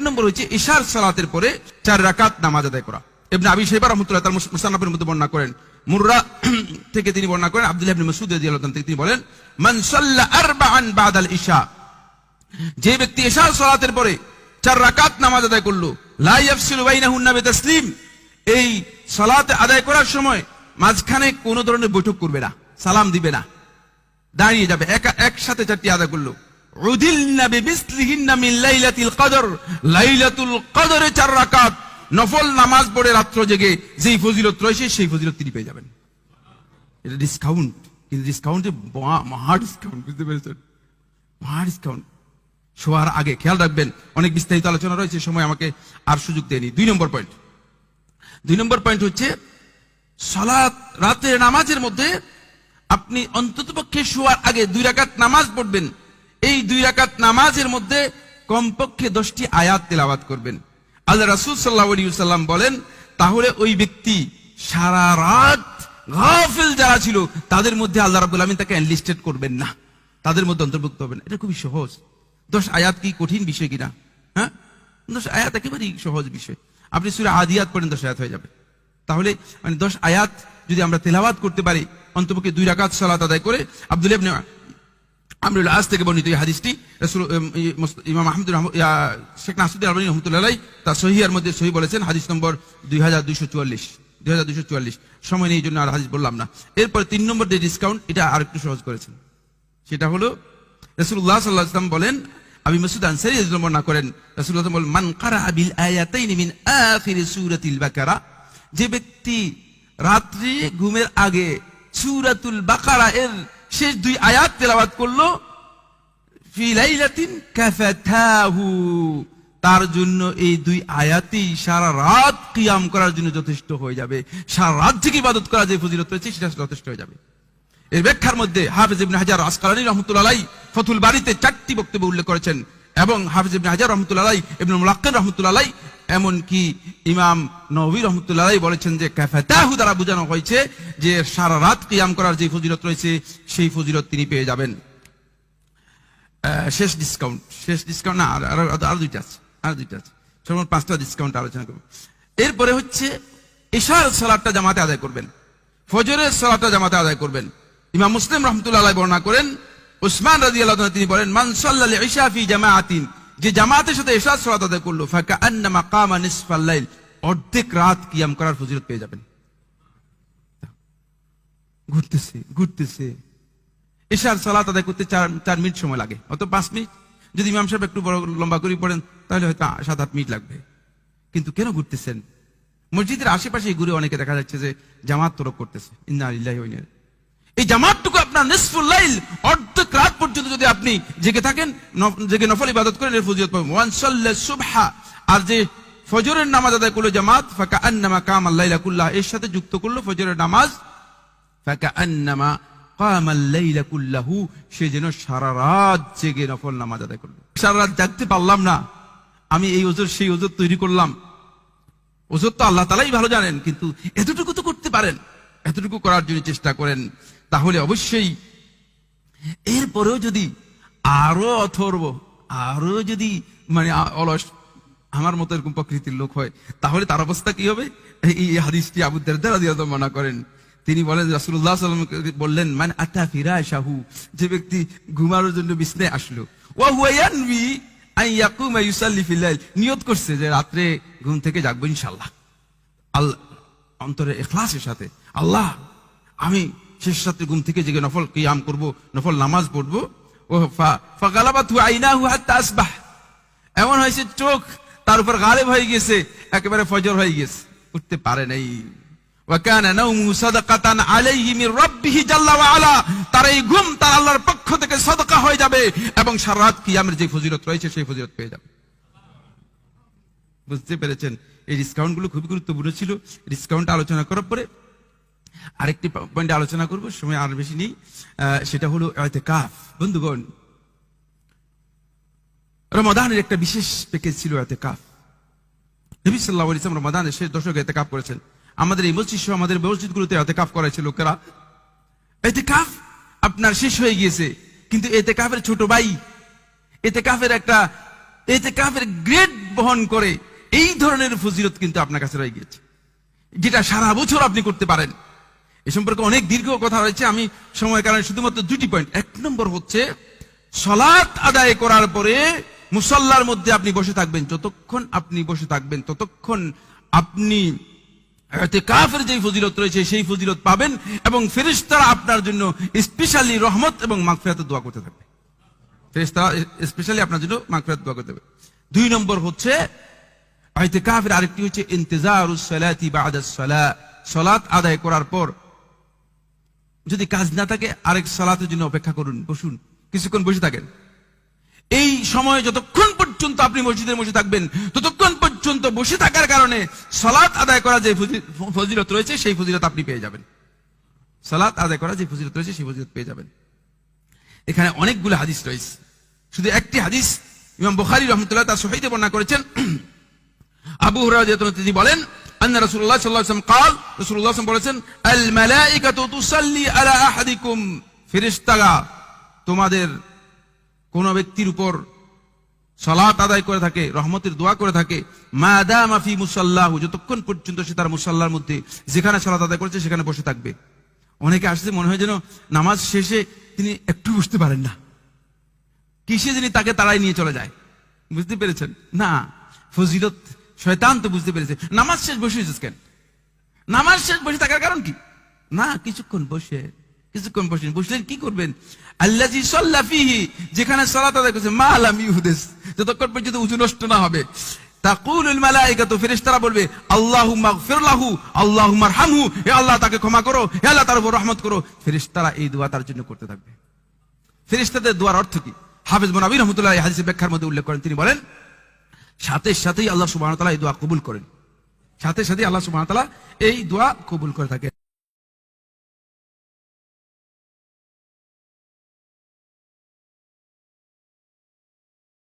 নম্বর হচ্ছে ইশার সালাতের পরে চার রাকাত নামাজ আদায় করা। ইবনে আবি শাইবা রাহমাতুল্লাহ তার মুসান্নাফের মধ্যে বর্ণনা করেন। মুররা থেকে তিনি বর্ণনা করেন, আব্দুল্লাহ ইবনে মাসউদ রাদিয়াল্লাহু থেকে তিনি বলেন, মান সাল্লা আরবাআন বাদাল ইশা। যে ব্যক্তি ইশা সালাতের পরে চার রাকাত নামাজ আদায় করল, লা ইয়াফসিলু বাইনাহুন্না বিতাসলিম। এই সালাত আদায় করার সময় মাঝখানে কোনো ধরনের বৈঠক করবে না, সালাম দিবে না। দাঁড়িয়ে যাবে, একা একসাথে চারটি আদায় করল। উদিলনা বিমিসলিহিন্না মিন লাইলাতিল কদর চার রাকাত। নফল নামাজ পড়ে রাত্র জেগে যেই ফজিলত রয়েছে সেই ফজিলত তিনি পেয়ে যাবেন। এটা ডিসকাউন্ট কিন্তু ডিসকাউন্টে মহা ডিসকাউন্ট বুঝতে পেরেছেন? মহা ডিসকাউন্ট শোয়ার আগে খেয়াল রাখবেন, অনেক বিস্তারিত আলোচনা রয়েছে সময় আমাকে আর সুযোগ দেয়নি। দুই নম্বর পয়েন্ট দুই নম্বর পয়েন্ট হচ্ছে, সালাত রাতের নামাজের মধ্যে আপনি অন্ততপক্ষে শোয়ার আগে দুই রাকাত নামাজ পড়বেন। দুই রাকাত নামাজের মধ্যে কমপক্ষে দশটি আয়াত তেলাওয়াত করবেন। আল্লাহ রাসূল সাল্লাম বলেন, তাহলে ওই ব্যক্তি সারা রাত গাফিল যারা ছিল, তাদের মধ্যে আল্লাহ রাব্বুল আলামিন তাকে এনলিস্টেড করবেন না। তাদের মধ্যে অন্তর্ভুক্ত হবেন এটা খুবই সহজ। দশ আয়াত কি কঠিন বিষয় কিনা? হ্যাঁ? দশ আয়াত একেবারেই সহজ বিষয়। আপনি সুরা আদিয়াত পড়েন, দশ আয়াত হয়ে যাবে। তাহলে মানে দশ আয়াত যদি আমরা তেলাওয়াত করতে পারি, অন্তপক্ষে দুই রাকাত সালাত আদায় করে আব্দুল ইবনে আমরুল আজ থেকে বর্ণিত এই হাদিসটি রাসূল ইমাম ইয়া, শেখ নাসুদ্দিন আলবানী রহমতুল্লাহ তার সহিয়ার মধ্যে সহি বলেছেন হাদিস নম্বর দুই হাজার দুইশো চুয়াল্লিশ দুই হাজার দুইশো চুয়াল্লিশ। সময় নেই জন্য আর হাদিস বললাম না। এরপর তিন নম্বর যে ডিসকাউন্ট এটা আর একটু সহজ করেছেন। সেটা হলো রসুল্লাহ সাল্লাহ ইসলাম বলেন আবি মাসুদ আনসারি বর্ণনা করেন রাসূলুল্লাহ বলেন মান কারা বিল আয়াতাইনি আখির সূরাতিল বাকারা? যে ব্যক্তি রাত্রি ঘুমের আগে সুরাতুল বাকারা এর শেষ দুই আয়াত তেলাওয়াত করল তার জন্য এই দুই আয়াতেই সারা রাত কিয়াম করার জন্য যথেষ্ট হয়ে যাবে। সারা রাত থেকে ইবাদত করা যে ফজিলত রয়েছে, সেটা যথেষ্ট হয়ে যাবে। এর ব্যাখ্যার মধ্যে হাফিজ ইবনে হাজার আসকালানি রহমতুল্লাহ ফতুল বাড়িতে চারটি বক্তব্য উল্লেখ করেছেন এবং হাফিজ ইবনে হাজার রহমতুল্লাহ ইবনে মুলাক্কান রহমতুল্লাহ এমন কি ইমাম নবী রহমতুল্লাহ বলেছেন যে কাফাতাহু দ্বারা বোঝানো হয়েছে যে সারা রাত কিয়াম করার যে ফজিলত রয়েছে, সেই ফজিলত তিনি পেয়ে যাবেন। শেষ ডিসকাউন্ট শেষ ডিসকাউন্ট না, আর, আরো- দুইটা আছে, আর দুইটা আছে। সর্বমোট পাঁচটা ডিসকাউন্ট আলোচনা করব। এরপরে হচ্ছে এশার সালাদটা জামাতে আদায় করবেন, ফজরের সালাদটা জামাতে আদায় করবেন। ইমাম মুসলিম রহমতুল্লাহ বর্ণনা করেন, উসমান রাজি আল্লাহ তিনি বলেন, মান সাল্লাল ইশা ফি জামাআতিন যে জামাতের সাথে এশার সালাত আদায় করল ফাকা আন্নামা কামা নিসফাল লাইল, অর্ধেক রাত কিয়াম করার ফজিলত পেয়ে যাবেন। ঘুরতেছে ঘুরতেছে। এশার সালাত আদায় করতে চার চার মিনিট সময় লাগে, অত পাঁচ মিনিট। যদি ইমাম সাহেব একটু বড় লম্বা করে পড়েন, তাহলে হয়তো সাত, আট মিনিট লাগবে। কিন্তু কেন ঘুরতেছেন? মসজিদের আশেপাশে ঘুরে অনেকে দেখা যাচ্ছে যে জামাত তরক করতেছে। ইন্না লিল্লাহি ওয়া ইন্না ইলাইহি। এই জামাতটুকু আপনার নিসফুল লাইল অর্ধেক রাত পর্যন্ত যদি আপনি জেগে থাকেন জেগে নফল ইবাদত করেন এর ফজিলত পাবেন। ওয়ান সাল্লা সুবহা। আর যে ফজরের নামাজ আদায় করল জামাত ফাকা আন্নামা কাম আল্লাইলা কুল্লাহ, এর সাথে যুক্ত করল ফজরের নামাজ, ফাকাআন্নামা কামাল লাইলা কুল্লাহু, সে যেন সারা রাত জেগে নফল নামাজ আদায় করল। সারা রাত জাগতে পারলাম না। আমি এই ওজোর, সেই ওজোর তৈরি করলাম। ওজোর তো আল্লাহ তালাই ভালো জানেন, কিন্তু এতটুকু তো করতে পারেন। এতটুকু করার জন্য চেষ্টা করেন। তাহলে অবশ্যই এরপরেও যদি আরও অথর্ব, আরও যদি মানে অলস, আমার মতো এরকম প্রকৃতির লোক হয়, তাহলে তার অবস্থা কি হবে? এই হাদিসটি আবু দারদা রাদিয়াল্লাহু মানা করেন। তিনি বলেন ওয়াসাল্লাম বললেন, মান আতা ফিরাশাহু যে ব্যক্তি ঘুমানোর জন্য বিছনায় আসলো। নিয়ত করছে যে রাত্রে ঘুম থেকে জাগবো ইনশাআল্লাহ। আল্লাহ অন্তরে এখলাসের সাথে, আল্লাহ, আমি শেষ রাত্রে ঘুম থেকে জেগে নফল কিয়াম করব, নফল নামাজ পড়ব। ও ফাগালাবাতু আইনাহু হাত্তা আসবাহ। এমন হয়েছে চোখ, তার উপর গালেব হয়ে গেছে একেবারে ফজর হয়ে গেছে উঠতে পারে নাই। তার এই ঘুম তার আল্লাহর পক্ষ থেকে সাদাকা হয়ে যাবে এবং সারা রাত কিয়ামের যে ফজিলত রয়েছে, সেই ফজিলত পেয়ে যাবে। বুঝতে পেরেছেন? এই ডিসকাউন্টগুলো খুবই গুরুত্বপূর্ণ ছিল। ডিসকাউন্ট আলোচনা করার পরে আরেকটি পয়েন্টে আলোচনা করব, সময় আর বেশি নেই। সেটা হলো কাফ বন্ধুগণ, রমাদানের একটা বিশেষ প্যাকেজ ছিল কাফ নবী সাল্লাহ ইসলাম রমাদানের শেষ দশকে এতে কাপ করেছেন। আমাদের এই মসজিদ সহ আমাদের মসজিদগুলোতে এতে কাপ করেছে লোকেরা। এতে কাফ আপনার শেষ হয়ে গিয়েছে, কিন্তু এতে কাফের ছোট ভাই এতে কাফের একটা এতে কাফের গ্রেট বহন করে এই ধরনের ফজিলত কিন্তু আপনার কাছে রয়ে গিয়েছে। যেটা সারা বছর আপনি করতে পারেন। এ সম্পর্কে অনেক দীর্ঘ কথা রয়েছে। আমি সময় কারণে শুধুমাত্র দুটি পয়েন্ট এক নম্বর হচ্ছে, সলাৎ আদায় করার পরে মুসল্লার মধ্যে আপনি বসে থাকবেন। যতক্ষণ আপনি বসে থাকবেন, ততক্ষণ আপনি কাফের যে ফজিলত রয়েছে, সেই ফজিলত পাবেন এবং ফেরিস্তারা আপনার জন্য স্পেশালি রহমত এবং মাগফিরাতের দোয়া করতে থাকবে। ফেরেশতারা স্পেশালি আপনার জন্য মাগফিরাত দোয়া করতে হবে দুই নম্বর হচ্ছে কাফের আরেকটি হচ্ছে, ইন্তেজারুস সালাতি বাদাস সালা। সালাত আদায় করার পর যদি কাজ না থাকে, আরেক সালাতের জন্য অপেক্ষা করুন, বসুন, কিছুক্ষণ বসে থাকেন। এই সময় যতক্ষণ পর্যন্ত আপনি মসজিদের বসে থাকবেন, ততক্ষণ পর্যন্ত বসে থাকার কারণে সালাত আদায় করা যে ফজি- ফজিলত রয়েছে, সেই ফজিলত আপনি পেয়ে যাবেন। সালাত আদায় করা যে ফজিলত রয়েছে, সেই ফজিলত পেয়ে যাবেন। এখানে অনেকগুলো হাদিস রয়েছে। শুধু একটি হাদিস, ইমাম বুখারী রহমতুল্লাহ তার সহিতে বর্ণনা করেছেন। আবু হুরায়রা তিনি বলেন আন্না রাসূলুল্লাহ সাল্লাল্লাহু আলাইহি ওয়াসাল্লাম قال রাসূলুল্লাহ সাল্লাল্লাহু বলেছেন আল মালাইকাতু তুসাল্লি আলা আহাদিকুম ফেরেশতারা তোমাদের কোন ব্যক্তির উপর সালাত আদায় করে থাকে রহমতের দোয়া করে থাকে মা দামা ফি মুসাল্লাহু যতক্ষণ পর্যন্ত সে তার মুসাল্লার মধ্যে যেখানে সালাত আদায় করেছে সেখানে বসে থাকবে অনেকে আসছে মনে হয় যেন নামাজ শেষে তিনি একটু বসতে পারেন না কিসে যিনি তাকে তাড়াই নিয়ে চলে যায় বুঝতে পেরেছেন না ফজিলত শয়তান তো বুঝতে পেরেছে। নামাজ শেষ বসে হয়েছিস কেন? নামাজ শেষ বসে থাকার কারণ কি? না, কিছুক্ষণ বসে কিছুক্ষণ বসে বসলেন কি করবেন? আল্লাজি সাল্লাফিহি যেখানে সালাত আদায় করছে, মা আলাম ইহুদেস যতক্ষণ পর্যন্ত উঁচু নষ্ট না হবে। তাকুলুল ফেরেশতারা বলবে, আল্লাহুম্মা গফির লাহু, আল্লাহুম্মা আরহামহু, হে আল্লাহ তাকে ক্ষমা করো, হে আল্লাহ তার উপর রহমত করো। ফেরেশতারা এই দোয়া তার জন্য করতে থাকবে। ফেরেশতাদের দোয়ার অর্থ কি? হাফেজ মোনাবি রহমতুল্লাহ হাদিসের ব্যাখ্যার মধ্যে উল্লেখ করেন। তিনি বলেন সাথে সাথেই আল্লাহ সুবহানাহু এই দোয়া কবুল করেন। সাথে সাথে আল্লাহ সুবহানাহু এই দোয়া কবুল করে থাকে